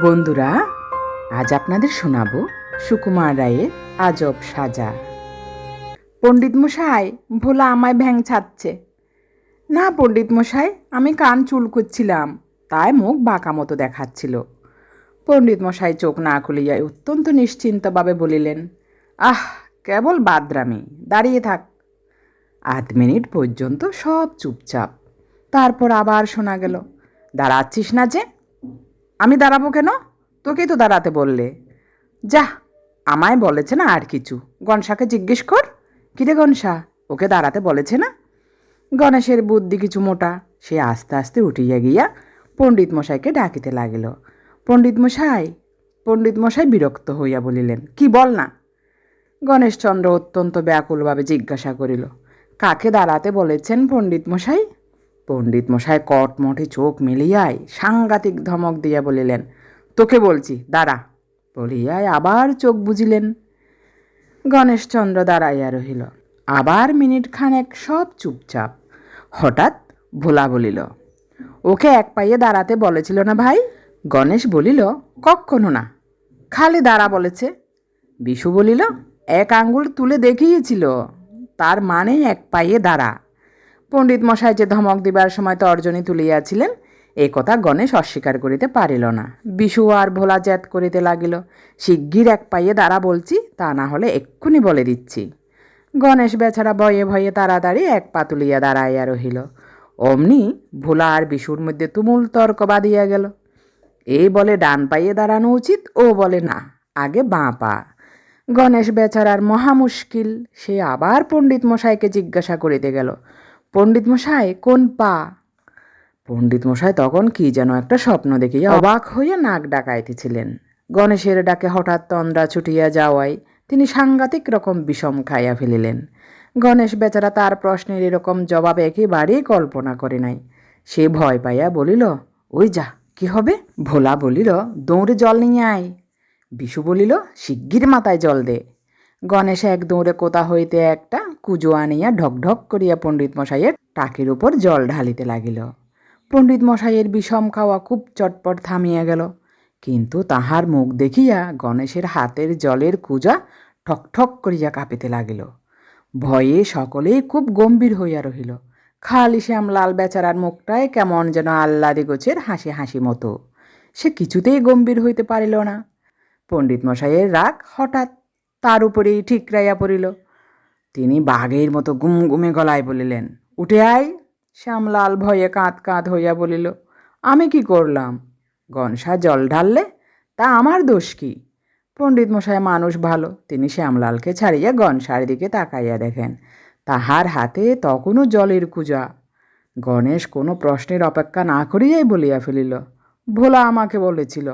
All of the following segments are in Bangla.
বন্ধুরা, আজ আপনাদের শোনাবো সুকুমার রায়ের আজব সাজা। পণ্ডিত মশাই ভোলা আমায় ভ্যাং ছাড়ছে। না পণ্ডিত মশাই আমি কান চুল করছিলাম তাই মুখ বাঁকা মতো দেখাচ্ছিল। পণ্ডিত মশাই চোখ না খুলিয়া অত্যন্ত নিশ্চিন্তভাবে বলিলেন, আহ, কেবল বাদরামি, দাঁড়িয়ে থাক। আধ মিনিট পর্যন্ত সব চুপচাপ। তারপর আবার শোনা গেল, দাঁড়াচ্ছিস না যে? আমি দাঁড়াবো কেন? তোকেই তো দাঁড়াতে বললে। যা, আমায় বলেছে না আর কিছু। গনসাকে জিজ্ঞেস কর। কিরে গনসা, ওকে দাঁড়াতে বলেছে না? গণেশের বুদ্ধি কিছু মোটা। সে আস্তে আস্তে উঠিয়া গিয়া পণ্ডিত মশাইকে ডাকিতে লাগিল। পণ্ডিত মশাই পণ্ডিত মশাই বিরক্ত হইয়া বলিলেন, কি বল না? গণেশচন্দ্র অত্যন্ত ব্যাকুলভাবে জিজ্ঞাসা করিল, কাকে দাঁড়াতে বলেছেন পণ্ডিত মশাই? পণ্ডিত মশাই কটমটে চোখ মেলিয়াই সাংঘাতিক ধমক দিয়া বলিলেন, তোকে বলছি, দাঁড়া। বলিয়াই আবার চোখ বুঝিলেন গণেশচন্দ্র দাঁড়াইয়া রহিল। আবার মিনিট খানেক সব চুপচাপ। হঠাৎ ভোলা বলিল, ওকে এক পাইয়ে দাঁড়াতে বলেছিল না ভাই? গণেশ বলিল কক্ষণো না। খালি দাঁড়া বলেছে। বিশু বলিল, এক আঙ্গুল তুলে দেখিয়েছিল। তার মানে এক পাইয়ে দাঁড়া। পণ্ডিত মশাই যে ধমক দিবার সময় তর্জনী তুলিয়াছিলেন, এ কথা গণেশ অস্বীকার করিতে পারিল না। বিশু আর ভোলা জ্যাত করিতে লাগিল। শিগগির এক পাইয়ে দাঁড়া বলছি, তা না হলে এক্ষুনি বলে দিচ্ছি। গণেশ বেচারা ভয়ে ভয়ে তাড়াতাড়ি এক পা তুলিয়া দাঁড়াইয়া রহিল। অমনি ভোলা আর বিশুর মধ্যে তুমুল তর্ক বাঁধিয়া গেল। এই বলে ডান পাইয়ে দাঁড়ানো উচিত, ও বলে না, আগে বাঁ পা। গণেশ বেচারার মহা মুশকিল, সে আবার পণ্ডিত মশাইকে জিজ্ঞাসা করিতে গেল পণ্ডিত মশাই কোন পা? পণ্ডিত মশাই তখন কি যেন একটা স্বপ্ন দেখিয়া অবাক হইয়া নাক ডাকাইতেছিলেন। গণেশের ডাকে হঠাৎ তন্দ্রা ছুটিয়া যাওয়ায় তিনি সাংঘাতিক রকম বিষম খাইয়া ফেলিলেন। গণেশ বেচারা তার প্রশ্নের এরকম জবাব একেবারেই কল্পনা করে নাই। সে ভয় পাইয়া বলিল ওই যা কি হবে? ভোলা বলিল দৌড়ে জল নিয়ে আয়। বিশু বলিল শিগগির মাথায় জল দে। গণেশ এক দৌড়ে কোথা হইতে একটা কুজো আনিয়া ঢকঢক করিয়া পণ্ডিত মশাইয়ের টাকের উপর জল ঢালিতে লাগিল। পণ্ডিত মশাইয়ের বিষম খাওয়া খুব চটপট থামিয়া গেল। কিন্তু তাহার মুখ দেখিয়া গণেশের হাতের জলের কুজা ঠক ঠক করিয়া কাঁপিতে লাগিল। ভয়ে সকলেই খুব গম্ভীর হইয়া রহিল। খালি শ্যাম লাল বেচারার মুখটায় কেমন যেন আহ্লাদি গোছের হাসি হাসি মতো। সে কিছুতেই গম্ভীর হইতে পারিল না। পণ্ডিত মশাইয়ের রাগ হঠাৎ তার উপরেই ঠিকরাইয়া পড়িল। তিনি বাঘের মতো গুম গুমে গলায় বলিলেন, উঠে আয়। শ্যামলাল ভয়ে কাঁত কাঁত হইয়া বলিল, আমি কি করলাম? গনসা জল ঢাললে? তা আমার দোষ কি? পণ্ডিত মশাই, মানুষ ভালো। তিনি শ্যামলালকে ছাড়িয়া গনসার দিকে তাকাইয়া দেখেন, তাহার হাতে তখনও জলের কুজা। গণেশ কোনো প্রশ্নের অপেক্ষা না করিয়াই বলিয়া ফেলিল, ভোলা আমাকে বলেছিল।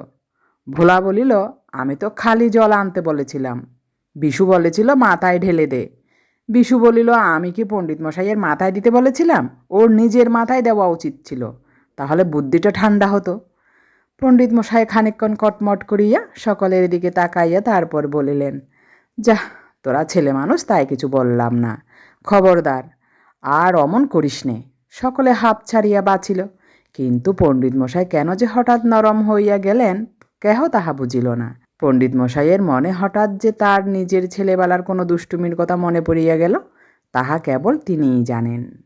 ভোলা বলিল, আমি তো খালি জল আনতে বলেছিলাম। বিশু বলেছিল, মাথায় ঢেলে দে। বিশু বলিল, আমি কি পণ্ডিত মশাইয়ের মাথায় দিতে বলেছিলাম? ওর নিজের মাথায় দেওয়া উচিত ছিল। তাহলে বুদ্ধিটা ঠান্ডা হতো। পণ্ডিত মশাই খানিকক্ষণ কটমট করিয়া সকলের দিকে তাকাইয়া তারপর বলিলেন যা তোরা ছেলে মানুষ, তাই কিছু বললাম না। খবরদার, আর অমন করিস নে। সকলে হাঁপ ছাড়িয়া বাঁচিল। কিন্তু পণ্ডিত মশাই কেন যে হঠাৎ নরম হইয়া গেলেন, কেহ তাহা বুঝিল না। পণ্ডিত মশাইয়ের মনে হঠাৎ যে তার নিজের ছেলেবেলার কোনো দুষ্টুমির কথা মনে পড়িয়া গেল, তাহা কেবল তিনিই জানেন।